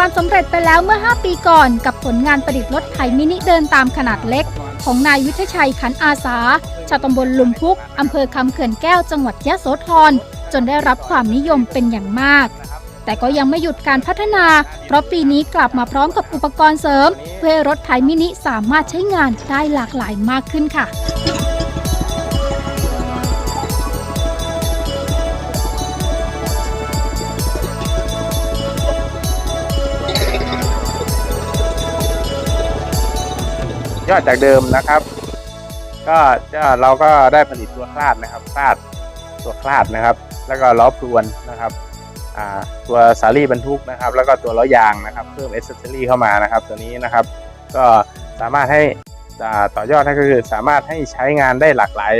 ความสำเร็จไปแล้วเมื่อ 5 ปีก่อนกับผลงานประดิษฐ์รถไถมินิเดินตามขนาดเล็ก ของนายวิทยชัยขันอาสา ชาวตำบลลุมพุกอำเภอคำเขื่อนแก้วจังหวัดยะโสธรจนได้รับความนิยมเป็นอย่างมาก แต่ก็ยังไม่หยุดการพัฒนา เพราะปีนี้กลับมาพร้อมกับอุปกรณ์เสริม เพื่อรถไถมินิสามารถใช้งานได้หลากหลายมากขึ้นค่ะ ยอดจากเดิมนะครับ ก็จะเราก็ได้ผลิตตัวคลาดนะครับคลาดตัวคลาดนะครับ แล้วก็ล้อพรวนนะครับตัวสาลี่บรรทุกนะครับ แล้วก็ตัวล้อยางนะครับ เพิ่มเอเซอรี่เข้ามานะครับ ตัวนี้นะครับ ก็สามารถให้ต่อยอดก็คือสามารถให้ใช้งานได้หลากหลาย